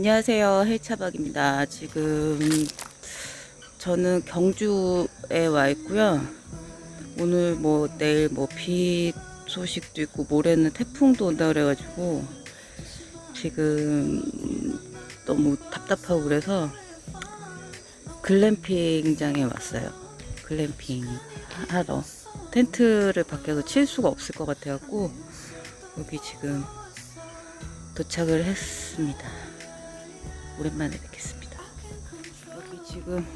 안녕하세요. 헬차박입니다. 지금 저는 경주에 와 있고요. 오늘 뭐 내일 뭐 비 소식도 있고 모레는 태풍도 온다 그래가지고 지금 너무 답답하고 그래서 글램핑장에 왔어요. 글램핑 하러 텐트를 밖에서 칠 수가 없을 것 같아갖고 여기 지금 도착을 했습니다. 오랜만에 뵙겠습니다. 여기 지금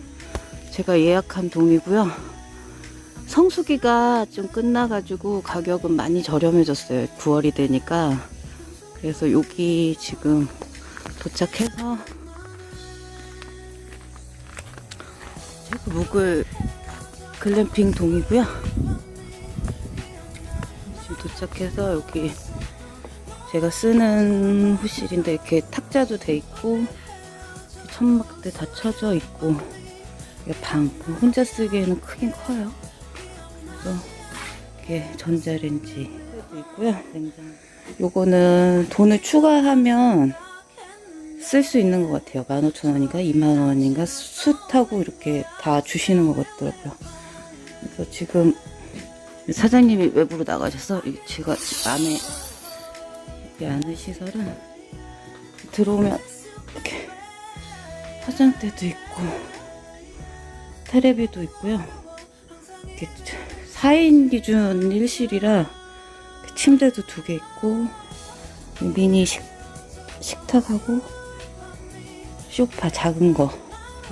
제가 예약한 동이고요. 성수기가 좀 끝나가지고 가격은 많이 저렴해졌어요. 9월이 되니까. 그래서 여기 지금 도착해서 제가 묵을 글램핑 동이고요. 지금 도착해서 여기 제가 쓰는 후실인데 이렇게 탁자도 돼 있고 천막대 다 쳐져 있고 방 혼자 쓰기에는 크긴 커요. 그래서 이렇게 전자레인지 도 있고요. 냉장. 요거는 돈을 추가하면 쓸 수 있는 것 같아요. 15,000원인가 2만원인가 숯하고 이렇게 다 주시는 것 같더라고요. 그래서 지금 사장님이 외부로 나가셔서 이 제가 안에 이 안에 시설은 들어오면 화장대도 있고 테레비도 있고요. 이렇게 4인 기준 1실이라 침대도 두 개 있고 미니 식, 식탁하고 소파 작은 거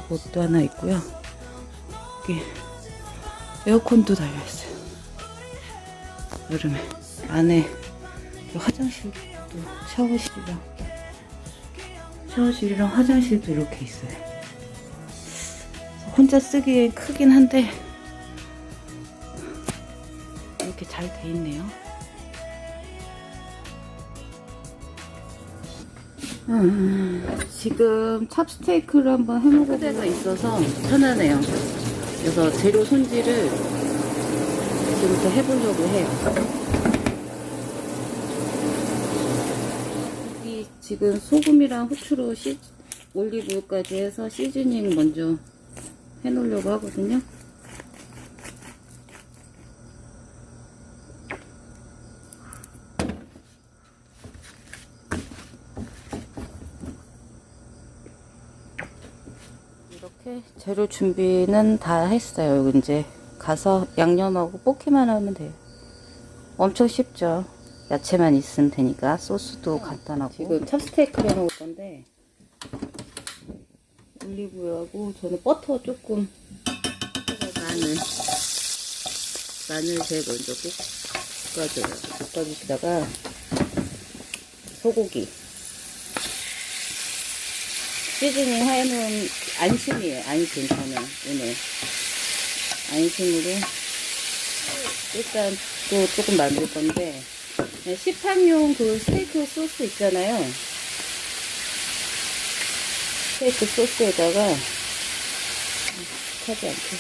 그것도 하나 있고요. 여기 에어컨도 달려 있어요. 여름에 안에 화장실도 샤워실이랑 샤워실이랑 화장실도 이렇게 있어요. 혼자 쓰기엔 크긴 한데 이렇게 잘 돼 있네요. 음, 지금 찹스테이크를 한번 해먹을 때가 있어서 편하네요. 그래서 재료 손질을 지금부터 해보려고 해요. 이 지금 소금이랑 후추로 시, 올리브유까지 해서 시즈닝 먼저 해 놓으려고 하거든요. 이렇게 재료 준비는 다 했어요. 이제 가서 양념하고 볶기만 하면 돼요. 엄청 쉽죠. 야채만 있으면 되니까 소스도 간단하고. 지금 찹스테이크를 해먹을 건데 올리브유하고 저는 버터 조금 마늘 마늘 제일 먼저 볶아줘요. 볶아주시다가 소고기. 시즈닝 해놓은 안심이에요. 안심 저는 오늘. 안심으로 일단 또 조금 만들 건데 네, 시판용 그 스테이크 소스 있잖아요. 스테이크 소스에다가 타지 않게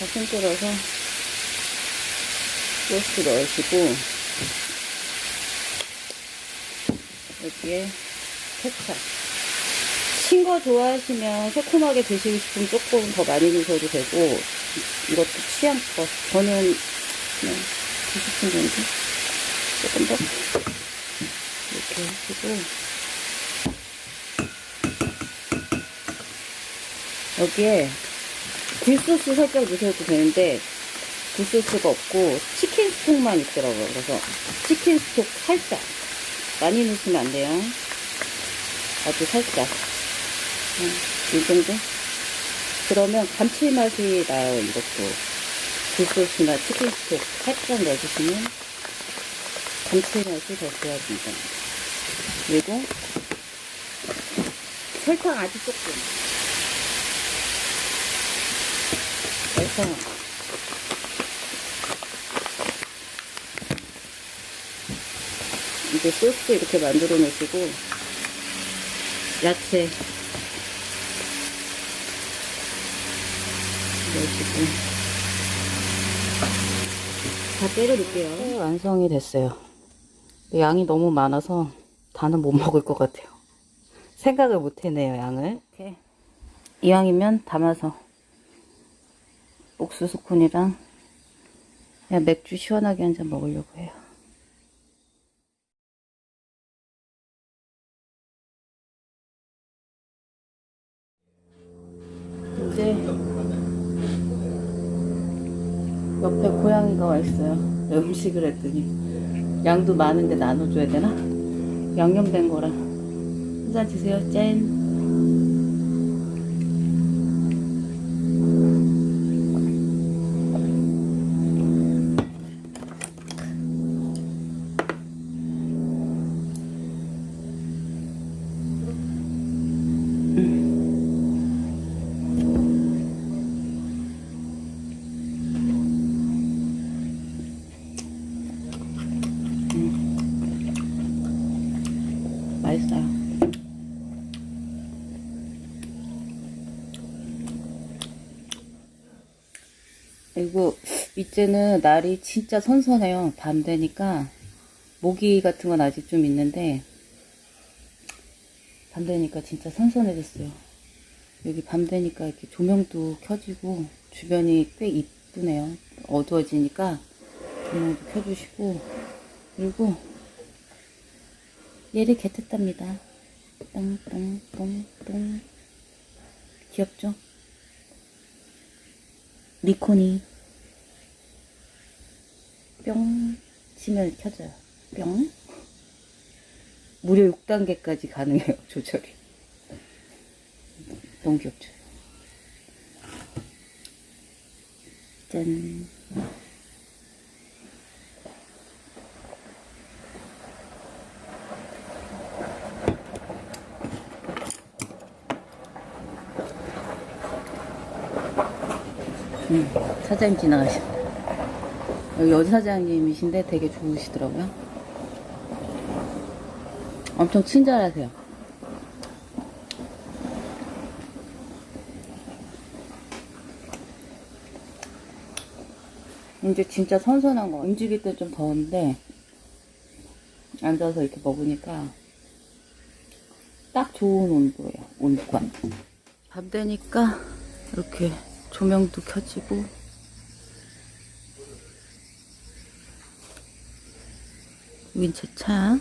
다 손들어서 소스 넣으시고 여기에 케찹 신 거 좋아하시면 새콤하게 드시고 싶으면 조금 더 많이 넣으셔도 되고 이것도 취향껏 저는 그냥 두 스푼 정도 조금 더 이렇게 하시고. 여기에 굴소스 살짝 넣으셔도 되는데 굴소스가 없고 치킨 스톡만 있더라고요. 그래서 치킨 스톡 살짝. 많이 넣으시면 안 돼요. 아주 살짝. 음, 이 정도? 그러면 감칠맛이 나요, 이것도. 굴소스나 치킨 스톡 살짝 넣어주시면 감칠맛이 더 좋아집니다. 그리고 설탕 아주 조금. 설탕. 이제 소스 이렇게 만들어 놓으시고 야채 지금. 다 때려볼게요. 네, 완성이 됐어요. 양이 너무 많아서 다는 못 먹을 것 같아요. 생각을 못 해내요, 양을. 이렇게. 이왕이면 담아서 옥수수 콘이랑 그냥 맥주 시원하게 한 잔 먹으려고 해요. 이제 옆에 고양이가 와 있어요. 음식을 했더니 양도 많은데 나눠줘야 되나? 양념된 거라. 한잔 드세요. 짠. 그리고 이제는 날이 진짜 선선해요. 밤 되니까 모기 같은 건 아직 좀 있는데 밤 되니까 진짜 선선해졌어요. 여기 밤 되니까 이렇게 조명도 켜지고 주변이 꽤 이쁘네요. 어두워지니까 조명도 켜주시고 그리고 얘를 개tes답니다. 똥똥똥똥 귀엽죠? 리코니 뿅 치면 켜져요. 뿅 무려 6단계까지 가능해요 조절이. 너무 귀엽죠? 짠. 음, 사장님 지나가신다. 여기 여자 사장님이신데 되게 좋으시더라고요. 엄청 친절하세요. 이제 진짜 선선한 거. 움직일 때 좀 더운데, 앉아서 이렇게 먹으니까 딱 좋은 온도예요. 온도감. 밤 되니까 이렇게 조명도 켜지고, 여긴 제 차.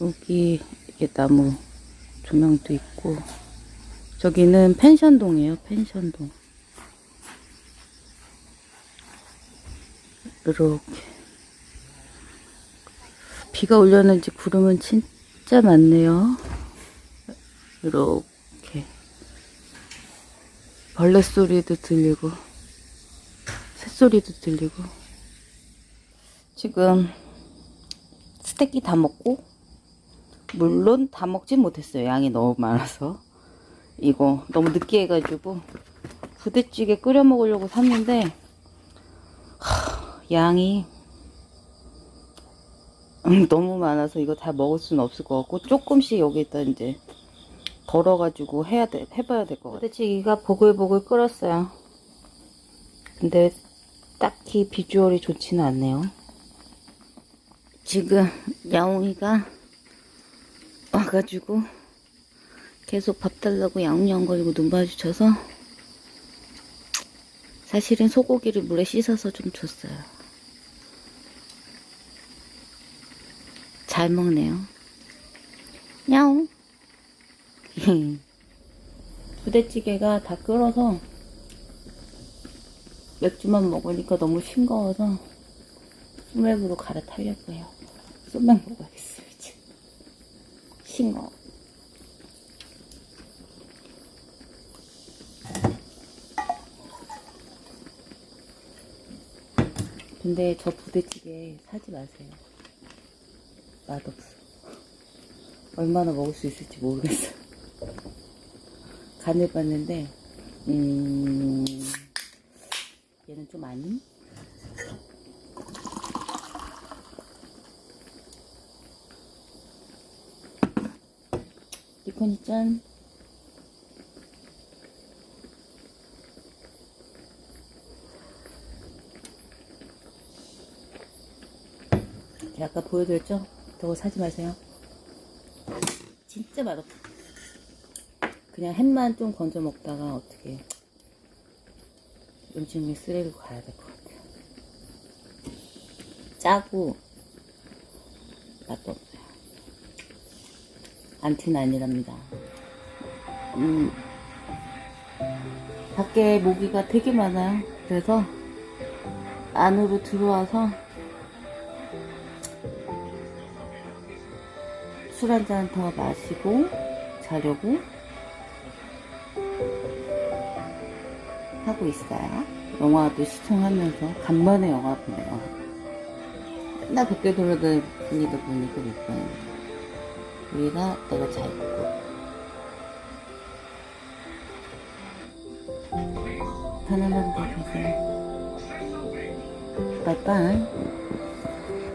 여기 이게 나무 조명도 있고, 저기는 펜션동이에요, 펜션동. 이렇게. 비가 올렸는지 구름은 진짜 많네요. 이렇게. 벌레 소리도 들리고, 새소리도 들리고. 지금 스테이크 다 먹고, 물론 다 먹진 못했어요. 양이 너무 많아서. 이거 너무 느끼해 가지고 부대찌개 끓여 먹으려고 샀는데 하, 양이 음, 너무 많아서 이거 다 먹을 수는 없을 것 같고 조금씩 여기다 이제 덜어가지고 해야 돼 해봐야 될 것 같아요. 부대찌개가 보글보글 끓었어요. 근데 딱히 비주얼이 좋지는 않네요. 지금 야옹이가 와가지고 계속 밥 달라고 양념거리고 눈 마주쳐서 사실은 소고기를 물에 씻어서 좀 줬어요. 잘 먹네요. 야옹. 부대찌개가 다 끓어서 맥주만 먹으니까 너무 싱거워서 소맥으로 갈아타려고요. 소맥 이제. 싱거워. 근데 저 부대찌개 사지 마세요. 맛없어. 얼마나 먹을 수 있을지 모르겠어요. 간을 봤는데, 음, 얘는 좀 아닌? 발코니 짠. 아까 보여드렸죠? 저거 사지 마세요. 진짜 맛없어 그냥 햄만 좀 건져 먹다가 어떻게 음식물 쓰레기로 가야 될 것 같아요. 짜고 맛도 없고. 안티는 아니랍니다. 음, 밖에 모기가 되게 많아요. 그래서 안으로 들어와서 술 한 잔 더 마시고 자려고 하고 있어요. 영화도 시청하면서 간만에 영화 보네요. 맨날 밖에 돌아다니다 보니까 못 보는 데 여기가 내가 잘 있고 편안한 데 가세요. 빠이빠이